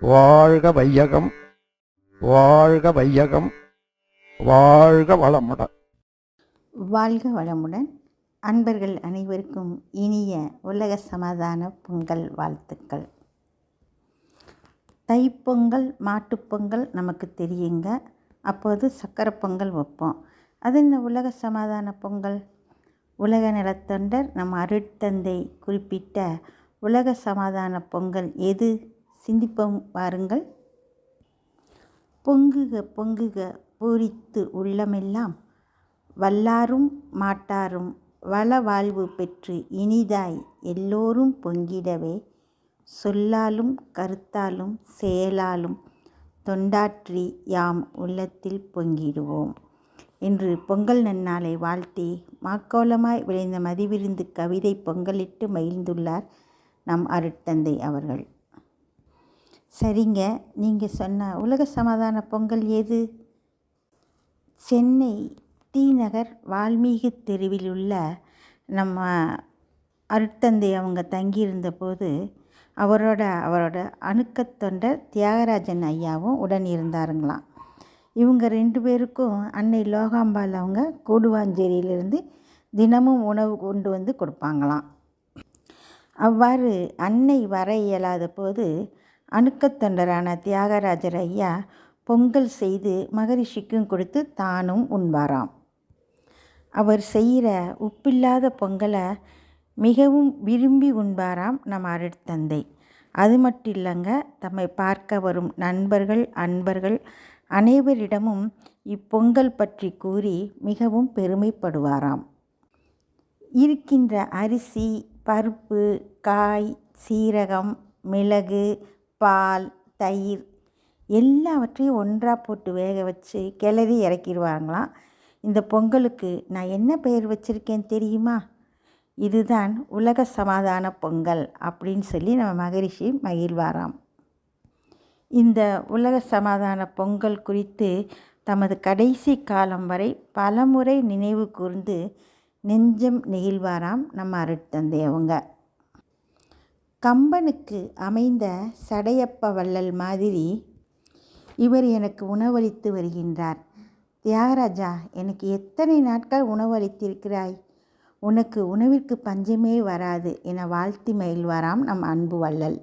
வாழ்க வையகம் வாழ்க வையகம் வாழ்க வளமுடன். வாழ்க வளமுடன். அன்பர்கள் அனைவருக்கும் இனிய உலக சமாதான பொங்கல் வாழ்த்துக்கள். தைப்பொங்கல் மாட்டுப்பொங்கல் நமக்கு தெரியுங்க. அப்போது சக்கரை பொங்கல் வைப்போம். அது இந்த உலக சமாதான பொங்கல்? உலக நலத்தொண்டர் நம் அருட்தந்தை குறிப்பிட்ட உலக சமாதான பொங்கல் எது? சிந்திப்போம் வாருங்கள். பொங்குக பொங்குக பூரித்து உள்ளமெல்லாம் வல்லாரும் மாட்டாரும் வள வாழ்வு பெற்று இனிதாய் எல்லோரும் பொங்கிடவே. சொல்லாலும் கருத்தாலும் செயலாலும் தொண்டாற்றி யாம் உள்ளத்தில் பொங்கிடுவோம் என்று பொங்கல் நன்னாளை வாழ்த்தி மாக்கோலமாய் விளைந்த மதிவிருந்து கவிதை பொங்கலிட்டு மகிழ்ந்துள்ளார் நம் அருட்தந்தை அவர்கள். சரிங்க. நீங்கள் சொன்ன உலக சமாதான பொங்கல் எது? சென்னை டி நகர் வால்மீகி தெருவில் உள்ள நம்ம அருட்தந்தை அவங்க தங்கியிருந்த போது அவரோட அவரோட அணுக்கத் தொண்டர் தியாகராஜன் ஐயாவும் உடன் இருந்தாருங்களாம். இவங்க ரெண்டு பேருக்கும் அன்னை லோகாம்பால் அவங்க கூடுவாஞ்சேரியிலிருந்து தினமும் உணவு கொண்டு வந்து கொடுப்பாங்களாம். அவ்வாறு அன்னை வர இயலாத போது அணுக்கத்தொண்டரான தியாகராஜர் ஐயா பொங்கல் செய்து மகரிஷிக்கும் கொடுத்து தானும் உண்பாராம். அவர் செய்கிற உப்பில்லாத பொங்கலை மிகவும் விரும்பி உண்பாராம் நம் அருட்தந்தை அது மட்டும் இல்லைங்க தம்மை பார்க்க வரும் நண்பர்கள் அன்பர்கள் அனைவரிடமும் இப்பொங்கல் பற்றி கூறி மிகவும் பெருமைப்படுவாராம். இருக்கின்ற அரிசி பருப்பு காய் சீரகம் மிளகு பால் தயிர் எல்லாவற்றையும் ஒன்றாக போட்டு வேக வச்சு கிளறி இறக்கிடுவாங்களாம். இந்த பொங்கலுக்கு நான் என்ன பெயர் வச்சுருக்கேன் தெரியுமா? இதுதான் உலக சமாதான பொங்கல் அப்படின்னு சொல்லி நம்ம மகரிஷி மகிழ்வாராம். இந்த உலக சமாதான பொங்கல் குறித்து தமது கடைசி காலம் வரை பலமுறை நினைவு கூர்ந்து நெஞ்சம் நெகிழ்வாராம் நம்ம அருட்தந்தை அவங்க. கம்பனுக்கு அமைந்த சடையப்ப வள்ளல் மாதிரி இவர் எனக்கு உணவளித்து வருகின்றார். தியாகராஜா எனக்கு எத்தனை நாட்கள் உணவளித்திருக்கிறாய்? உனக்கு உணவிற்கு பஞ்சமே வராது என வாழ்த்தி மகிழ்வாராம் நம் அன்பு வள்ளல்.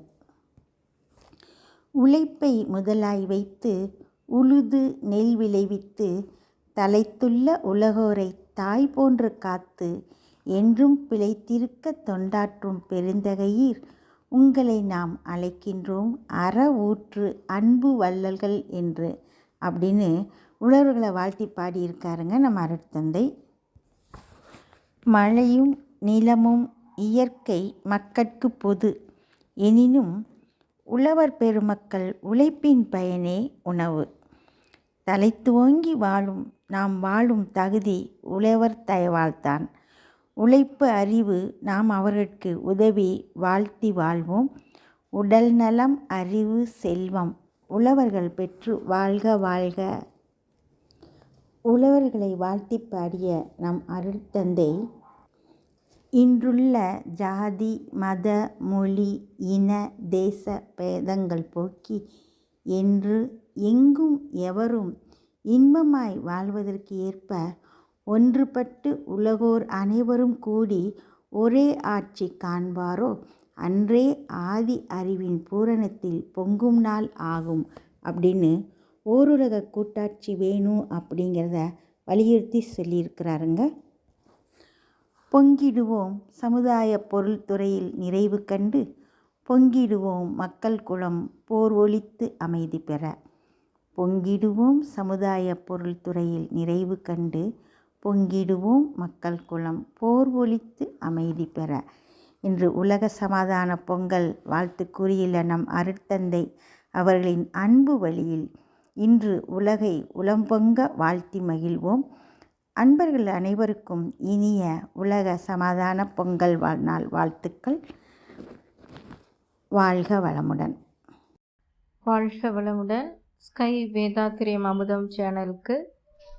உழைப்பை முதலாய் வைத்து உழுது நெல் விளைவித்து தலைத்துள்ள உலகோரை தாய் போன்று காத்து என்றும் பிழைத்திருக்க தொண்டாற்றும் பெருந்தகையீர் உங்களை நாம் அழைக்கின்றோம் அற ஊற்று அன்பு வள்ளல்கள் என்று அப்படின்னு உழவர்களை வாழ்த்தி பாடியிருக்காருங்க நம்ம அருட்தந்தை. மழையும் நிலமும் இயற்கை மக்கட்கு பொது. எனினும் உழவர் பெருமக்கள் உழைப்பின் பயனே உணவு. தலைத்துவங்கி வாழும் நாம் வாழும் தகுதி உழவர் தயவால்தான். உழைப்பு அறிவு நாம் அவர்களுக்கு உதவி வாழ்த்தி வாழ்வோம். உடல் நலம் அறிவு செல்வம். உழவர்கள் பெற்று வாழ்க வாழ்க. உழவர்களை வாழ்த்தி பாடிய நம் அருட்தந்தை இன்றுள்ள ஜாதி மத மொழி இன தேச பேதங்கள் போக்கி என்று எங்கும் எவரும் இன்பமாய் வாழ்வதற்கு ஏற்ப ஒன்றுபட்டு உலகோர் அனைவரும் கூடி ஒரே ஆட்சி காண்பாரோ? அன்றே ஆதி அறிவின் பூரணத்தில் பொங்கும் நாள் ஆகும் அப்படின்னு ஓருலக கூட்டாட்சி வேணும் அப்படிங்கிறத வலியுறுத்தி சொல்லியிருக்கிறாருங்க. பொங்கிடுவோம் சமுதாய பொருள் துறையில் நிறைவு கண்டு பொங்கிடுவோம் மக்கள் குளம் போர் ஒழித்து அமைதி பெற. பொங்கிடுவோம் சமுதாய பொருள் துறையில் நிறைவு கண்டு பொங்கிடுவோம் மக்கள் குலம். போர் ஒழித்து அமைதி பெற. இன்று உலக சமாதான பொங்கல் வாழ்த்து நம் அருட்தந்தை அவர்களின் அன்பு வழியில் இன்று உலகை உளம்பொங்க வாழ்த்தி மகிழ்வோம். அன்பர்கள் அனைவருக்கும் இனிய உலக சமாதான பொங்கல் வாழ்நாள் வாழ்த்துக்கள். வாழ்க வளமுடன். வாழ்க வளமுடன். ஸ்கை வேதாத்திரியம் அமுதம் சேனலுக்கு